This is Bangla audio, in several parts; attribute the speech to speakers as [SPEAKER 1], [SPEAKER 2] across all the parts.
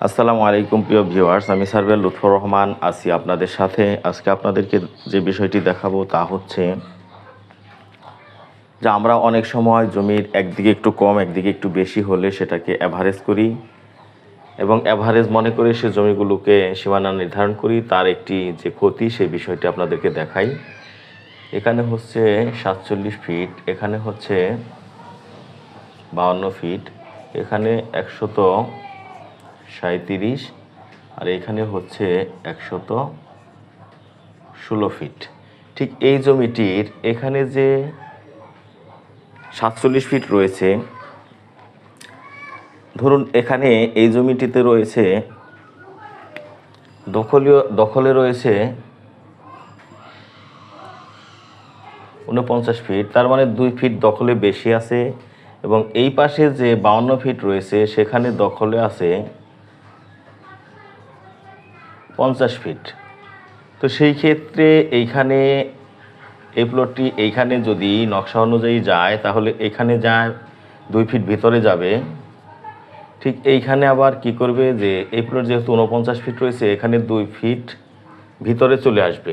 [SPEAKER 1] আসসালামু আলাইকুম, প্রিয় ভিউয়ার্স। আমি সার্ভে লুৎফর রহমান, আছি আপনাদের সাথে। আজকে আপনাদেরকে যে বিষয়টি দেখাবো তা হচ্ছে যে আমরা অনেক সময় জমির একদিকে একটু কম, একদিকে একটু বেশি হলে সেটাকে অ্যাভারেজ করি এবং অ্যাভারেজ মনে করে সে জমিগুলোকে সীমানা নির্ধারণ করি। তার একটি যে ক্ষতি, সেই বিষয়টি আপনাদেরকে দেখাই। এখানে হচ্ছে সাতচল্লিশ ফিট এখানে হচ্ছে বাউন্ন ফিট এখানে একশত সাঁত্রিশ আর এখানে হচ্ছে একশত ষোলো ফিট ঠিক এই জমিটির এখানে যে সাতচল্লিশ ফিট রয়েছে, ধরুন এখানে এই জমিটিতে রয়েছে, দখলীয়, দখলে রয়েছে উনপঞ্চাশ ফিট তার মানে দুই ফিট দখলে বেশি আছে, এবং এই পাশে যে বাউন্ন ফিট রয়েছে, সেখানে দখলে আছে পঞ্চাশ ফিট তো সেই ক্ষেত্রে এইখানে এই প্লটটি এইখানে যদি নকশা অনুযায়ী যায়, তাহলে এখানে যায় দুই ফিট ভিতরে যাবে, ঠিক এইখানে আবার কি করবে যে এই প্লট যেহেতু উনপঞ্চাশ ফিট রয়েছে, এখানে দুই ফিট ভিতরে চলে আসবে।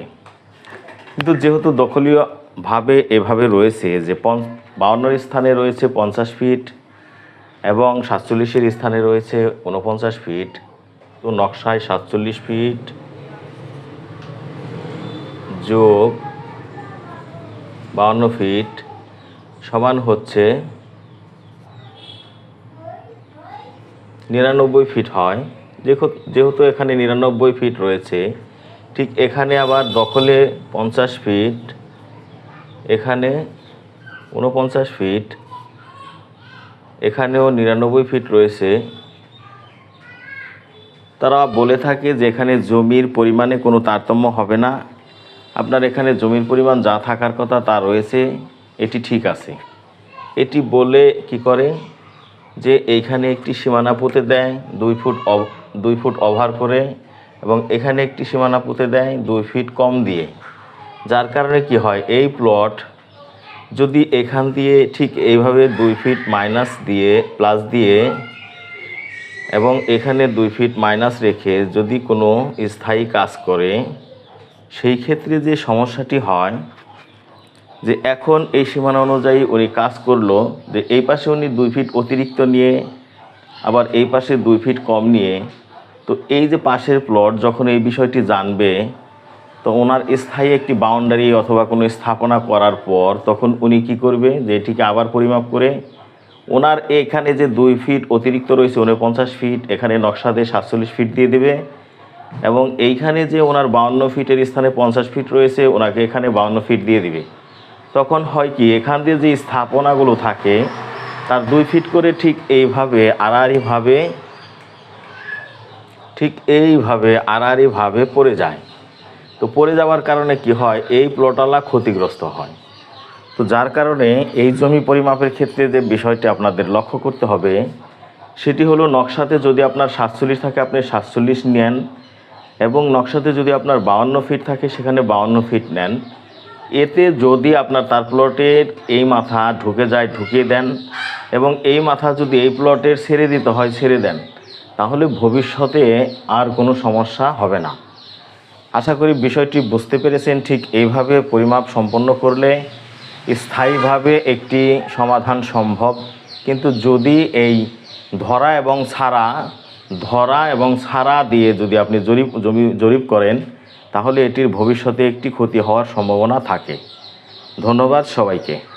[SPEAKER 1] কিন্তু যেহেতু দখলীয়ভাবে এভাবে রয়েছে যে পঞ্চ বাউন্নর স্থানে রয়েছে পঞ্চাশ ফিট এবং সাতচল্লিশের স্থানে রয়েছে উনপঞ্চাশ ফিট তো নকশায় সাতচল্লিশ ফিট যোগ বাউন্ন ফিট সমান হচ্ছে নিরানব্বই ফিট হয়। যেহেতু এখানে নিরানব্বই ফিট রয়েছে, ঠিক এখানে আবার দখলে পঞ্চাশ ফিট, এখানে উনপঞ্চাশ ফিট, এখানেও নিরানব্বই ফিট রয়েছে। তারা বলে থাকে যে এখানে জমির পরিমাণে কোনো তারতম্য হবে না। আপনার এখানে জমির পরিমাণ যা থাকার কথা তা রয়েছে, এটি ঠিক আছে। এটি বলে কি করে? যে এইখানে একটি সীমানা পুঁতে দেয়, দুই ফুট দুই ফুট ওভার করে, এবং এখানে একটি সীমানা পুঁতে দেয়, দুই ফিট কম দিয়ে। যার কারণে কি হয়, এই প্লট যদি এখান দিয়ে ঠিক এইভাবে দুই ফিট মাইনাস দিয়ে, প্লাস দিয়ে এবং এখানে দুই ফিট মাইনাস রেখে যদি কোনো স্থায়ী কাজ করে, সেই ক্ষেত্রে যে সমস্যাটি হয়, যে এখন এই সীমানা অনুযায়ী উনি কাজ করল, যে এই পাশে উনি দুই ফিট অতিরিক্ত নিয়ে, আবার এই পাশে দুই ফিট কম নিয়ে, তো এই যে পাশের প্লট যখন এই বিষয়টি জানবে, তো ওনার স্থায়ী একটি বাউন্ডারি অথবা কোনো স্থাপনা করার পর তখন উনি কি করবে, যে এটিকে আবার পরিমাপ করে ওনার এখানে যে দুই ফিট অতিরিক্ত রয়েছে উনপঞ্চাশ ফিট, এখানে নকশাতে সাতচল্লিশ ফিট দিয়ে দেবে। এবং এইখানে যে ওনার বাউন্ন ফিটের স্থানে পঞ্চাশ ফিট রয়েছে, ওনাকে এখানে বাউন্ন ফিট দিয়ে দিবে। তখন হয় কি, এখান দিয়ে যে স্থাপনাগুলো থাকে, তার দুই ফিট করে ঠিক এইভাবে আড়াআড়িভাবে ঠিক এইভাবে আড়াআড়িভাবে পড়ে যায়। তো পড়ে যাওয়ার কারণে কি হয়, এই প্লটালা ক্ষতিগ্রস্ত হয়। তো যার কারণে এই জমি পরিমাপের ক্ষেত্রে যে বিষয়টি আপনাদের লক্ষ্য করতে হবে, সেটি হলো নকশাতে যদি আপনার সাতচল্লিশ থাকে, আপনি সাতচল্লিশ নেন এবং নকশাতে যদি আপনার বাউন্ন ফিট থাকে, সেখানে বাউন্ন ফিট নেন। এতে যদি আপনার তার প্লটের এই মাথা ঢুকে যায়, ঢুকিয়ে দেন এবং এই মাথা যদি এই প্লটের ছেড়ে দিতে হয়, ছেড়ে দেন, তাহলে ভবিষ্যতে আর কোনো সমস্যা হবে না। আশা করি বিষয়টি বুঝতে পেরেছেন। ঠিক এইভাবে পরিমাপ সম্পন্ন করলে স্থায়ীভাবে একটি সমাধান সম্ভব। কিন্তু যদি এই ধরা এবং ছাড়া ধরা এবং ছাড়া দিয়ে যদি আপনি জরিপ, জমি, জরিপ করেন, তাহলে এটির ভবিষ্যতে একটি ক্ষতি হওয়ার সম্ভাবনা থাকে। ধন্যবাদ সবাইকে।